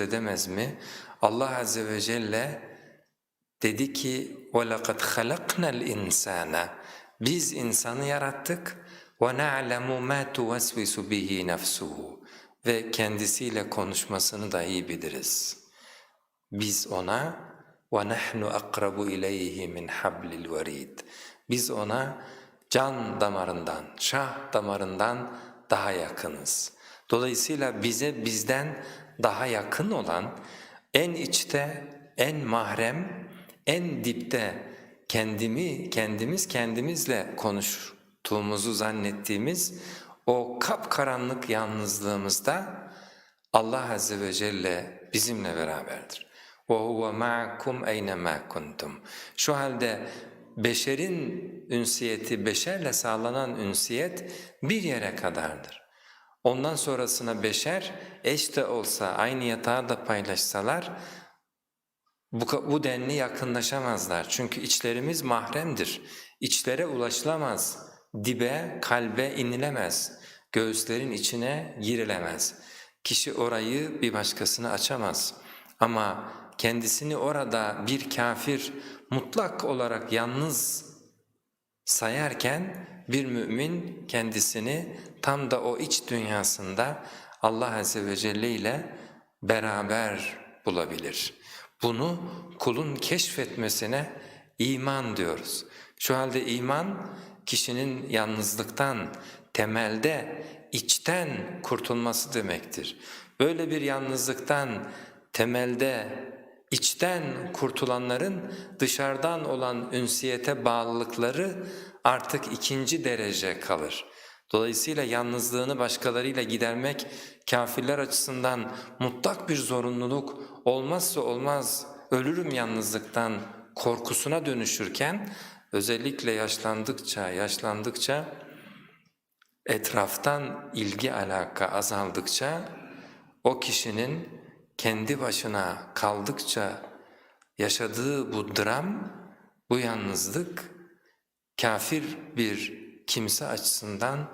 edemez mi? Allah Azze ve Celle dedi ki وَلَقَدْ خَلَقْنَا الْاِنْسَانَ Biz insanı yarattık وَنَعْلَمُ مَا تُوَسْوِسُ بِهِ نَفْسُهُ Ve kendisiyle konuşmasını dahi biliriz. Biz ona وَنَحْنُ أَقْرَبُ إِلَيْهِ مِنْ حَبْلِ الْوَرِيدِ Biz ona can damarından, şah damarından daha yakınız. Dolayısıyla bize bizden daha yakın olan, en içte, en mahrem, en dipte kendimi, kendimiz kendimizle konuştuğumuzu zannettiğimiz o kapkaranlık yalnızlığımızda Allah Azze ve Celle bizimle beraberdir. وَهُوَ مَعَكُمْ اَيْنَمَا كُنْتُمْ Şu halde beşerin ünsiyeti, beşerle sağlanan ünsiyet bir yere kadardır. Ondan sonrasına beşer, eş de olsa, aynı yatağı da paylaşsalar, bu, bu denli yakınlaşamazlar. Çünkü içlerimiz mahremdir. İçlere ulaşılamaz, dibe, kalbe inilemez, göğüslerin içine girilemez. Kişi orayı bir başkasına açamaz. Ama kendisini orada bir kafir mutlak olarak yalnız sayarken bir mümin kendisini tam da o iç dünyasında Allah Azze ve Celle ile beraber bulabilir. Bunu kulun keşfetmesine iman diyoruz. Şu halde iman kişinin yalnızlıktan, temelde, içten kurtulması demektir. Böyle bir yalnızlıktan, temelde, içten kurtulanların dışarıdan olan ünsiyete bağlılıkları artık ikinci derece kalır. Dolayısıyla yalnızlığını başkalarıyla gidermek kafirler açısından mutlak bir zorunluluk olmazsa olmaz ölürüm yalnızlıktan korkusuna dönüşürken özellikle yaşlandıkça yaşlandıkça etraftan ilgi alaka azaldıkça o kişinin kendi başına kaldıkça yaşadığı bu dram, bu yalnızlık kafir bir kimse açısından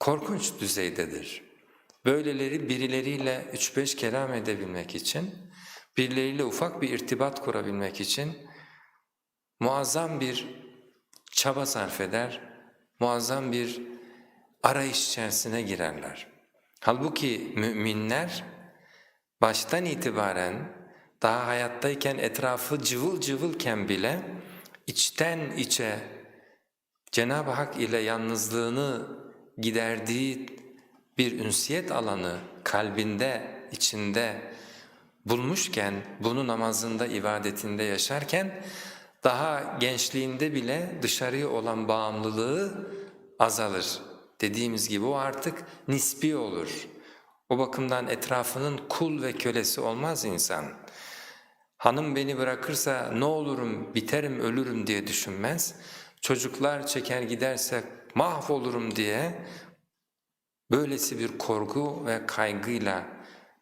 korkunç düzeydedir. Böyleleri birileriyle üç beş kelam edebilmek için, birileriyle ufak bir irtibat kurabilmek için muazzam bir çaba sarf eder, muazzam bir arayış içerisine girerler. Halbuki müminler baştan itibaren daha hayattayken etrafı cıvıl cıvılken bile içten içe Cenab-ı Hak ile yalnızlığını giderdiği bir ünsiyet alanı kalbinde, içinde bulmuşken, bunu namazında, ibadetinde yaşarken daha gençliğinde bile dışarıya olan bağımlılığı azalır. Dediğimiz gibi o artık nispi olur. O bakımdan etrafının kul ve kölesi olmaz insan. Hanım beni bırakırsa ne olurum, biterim, ölürüm diye düşünmez. Çocuklar çeker giderse mahvolurum diye böylesi bir korku ve kaygıyla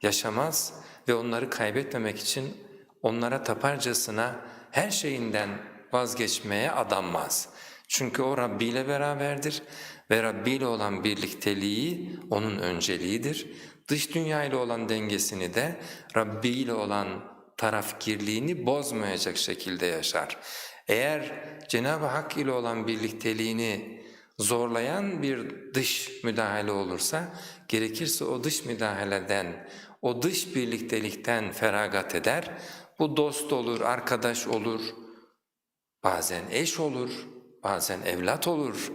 yaşamaz ve onları kaybetmemek için onlara taparcasına her şeyinden vazgeçmeye adanmaz. Çünkü o Rabbi ile beraberdir ve Rabbi ile olan birlikteliği onun önceliğidir. Dış dünya ile olan dengesini de Rabbi ile olan tarafgirliğini bozmayacak şekilde yaşar. Eğer Cenab-ı Hak ile olan birlikteliğini zorlayan bir dış müdahale olursa, gerekirse o dış müdahaleden, o dış birliktelikten feragat eder. Bu dost olur, arkadaş olur, bazen eş olur, bazen evlat olur.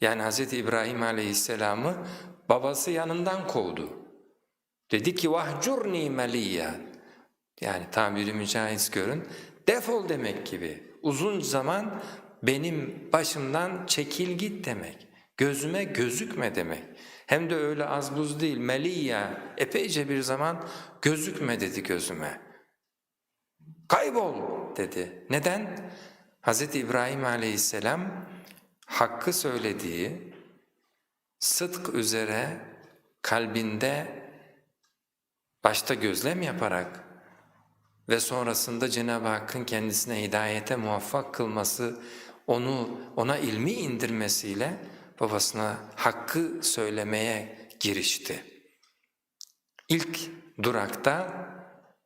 Yani Hz. İbrahim aleyhisselamı babası yanından kovdu. Dedi ki vahcurni meliyya. Yani tabiri mücahit görün, defol demek gibi. Uzun zaman benim başımdan çekil git demek. Gözüme gözükme demek. Hem de öyle az buz değil, meliyya epeyce bir zaman gözükme dedi gözüme. Kaybol dedi. Neden? Hz. İbrahim aleyhisselam hakkı söylediği, sıdk üzere kalbinde başta gözlem yaparak ve sonrasında Cenab-ı Hakk'ın kendisine hidayete muvaffak kılması, onu ona ilmi indirmesiyle babasına hakkı söylemeye girişti. İlk durakta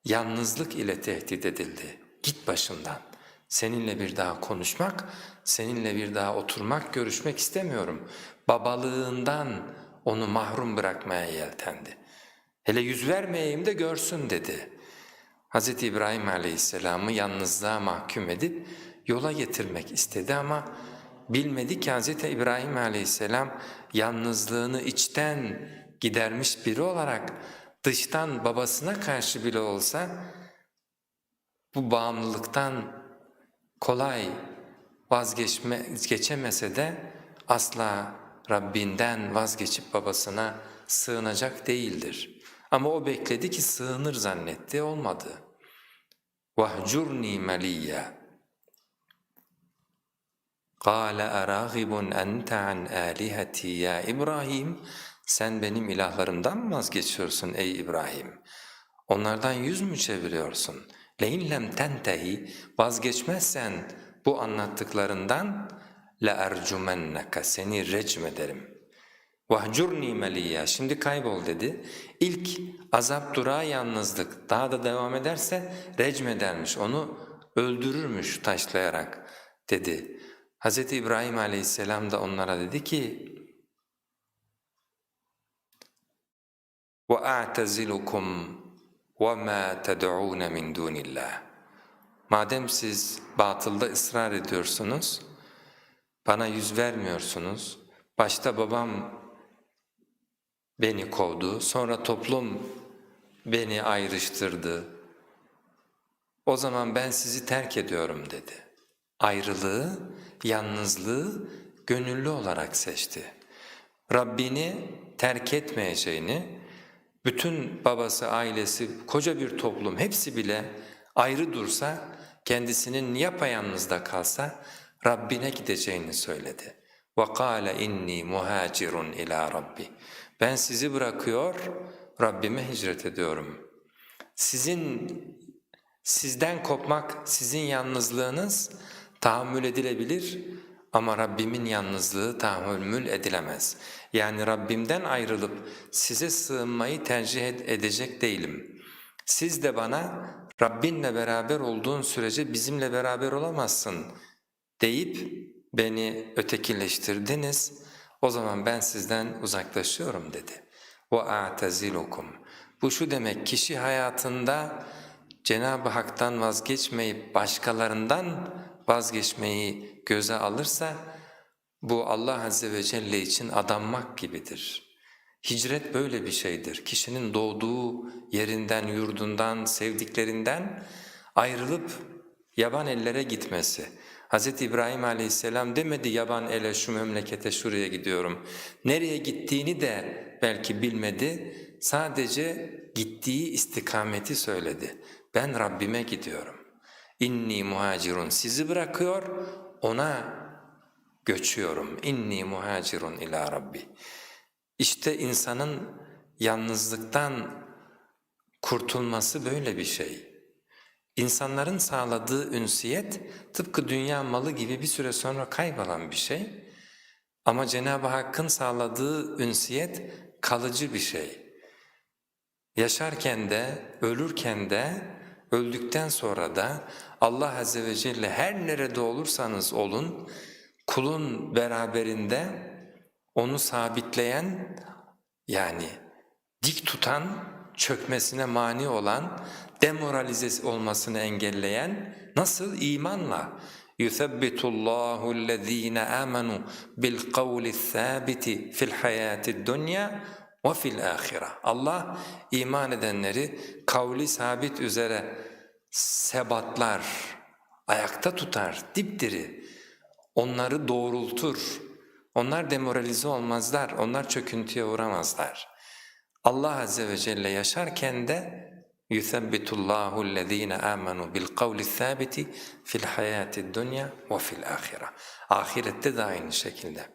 yalnızlık ile tehdit edildi. Git başımdan. Seninle bir daha konuşmak, seninle bir daha oturmak, görüşmek istemiyorum. Babalığından onu mahrum bırakmaya yeltendi. Hele yüz vermeyeyim de görsün dedi. Hz. İbrahim aleyhisselamı yalnızlığa mahkum edip yola getirmek istedi ama bilmedi ki Hz. İbrahim aleyhisselam yalnızlığını içten gidermiş biri olarak dıştan babasına karşı bile olsa bu bağımlılıktan kolay vazgeçme, geçemese de asla Rabbinden vazgeçip babasına sığınacak değildir. Ama o bekledi ki sığınır zannetti, olmadı. وَهْجُرْنِي مَلِيًّا قَالَ أَرَاغِبٌ أَنْتَ عَنْ آلِهَتِي يَا İbrahim Sen benim ilahlarımdan mı vazgeçiyorsun ey İbrahim? Onlardan yüz mü çeviriyorsun? لَاِنْ لَمْ تَنْتَهِ Vazgeçmezsen bu anlattıklarından لَاَرْجُمَنَّكَ Seni recm ederim. وَهْجُرْنِي مَلِيَّا Şimdi kaybol dedi. İlk azap durağı yalnızlık daha da devam ederse recm edermiş, onu öldürürmüş taşlayarak dedi. Hz. İbrahim aleyhisselam da onlara dedi ki وَاَعْتَزِلُكُمْ وَمَا تَدْعُونَ مِنْ دُونِ اللّٰهِ Madem siz batılda ısrar ediyorsunuz, bana yüz vermiyorsunuz, başta babam beni kovdu, sonra toplum beni ayrıştırdı, o zaman ben sizi terk ediyorum dedi. Ayrılığı, yalnızlığı gönüllü olarak seçti. Rabbini terk etmeyeceğini, bütün babası, ailesi, koca bir toplum hepsi bile ayrı dursa, kendisinin yapayalnızda kalsa Rabbine gideceğini söyledi. وَقَالَ اِنِّي مُهَاجِرٌ ila Rabbi. Ben sizi bırakıyor, Rabbime hicret ediyorum. Sizin, sizden kopmak, sizin yalnızlığınız tahammül edilebilir ama Rabbimin yalnızlığı tahammül edilemez. Yani Rabbimden ayrılıp size sığınmayı tercih edecek değilim. Siz de bana Rabbinle beraber olduğun sürece bizimle beraber olamazsın deyip beni ötekileştirdiniz. O zaman ben sizden uzaklaşıyorum dedi. وَاَعْتَزِلُكُمْ Bu şu demek kişi hayatında Cenab-ı Hak'tan vazgeçmeyip başkalarından vazgeçmeyi göze alırsa bu Allah Azze ve Celle için adanmak gibidir. Hicret böyle bir şeydir. Kişinin doğduğu yerinden, yurdundan, sevdiklerinden ayrılıp yaban ellere gitmesi. Hz. İbrahim aleyhisselam demedi yaban ele şu memlekete şuraya gidiyorum. Nereye gittiğini de belki bilmedi, sadece gittiği istikameti söyledi. Ben Rabbime gidiyorum. İnni muhacirun sizi bırakıyor, ona göçüyorum. İnni muhacirun ila Rabbi. İşte insanın yalnızlıktan kurtulması böyle bir şey. İnsanların sağladığı ünsiyet tıpkı dünya malı gibi bir süre sonra kaybolan bir şey. Ama Cenab-ı Hakk'ın sağladığı ünsiyet kalıcı bir şey. Yaşarken de, ölürken de, öldükten sonra da Allah Azze ve Celle her nerede olursanız olun, kulun beraberinde onu sabitleyen yani dik tutan, çökmesine mani olan, demoralize olmasını engelleyen nasıl imanla يُثَبِّتُ اللّٰهُ الَّذ۪ينَ آمَنُوا بِالْقَوْلِ الثَّابِتِ فِي الْحَيَاةِ الدُّنْيَا وَفِي الْآخِرَةِ Allah iman edenleri kavli sabit üzere sebatlar, ayakta tutar, dipdiri, onları doğrultur, onlar demoralize olmazlar, onlar çöküntüye uğramazlar. Allah Azze ve Celle yaşarken de يُثَبِّتُ اللّٰهُ الَّذ۪ينَ آمَنُوا بِالْقَوْلِ الثَّابِتِ فِي الْحَيَاةِ الدُّنْيَا وَفِي الْآخِرَةِ Ahirette de aynı şekilde.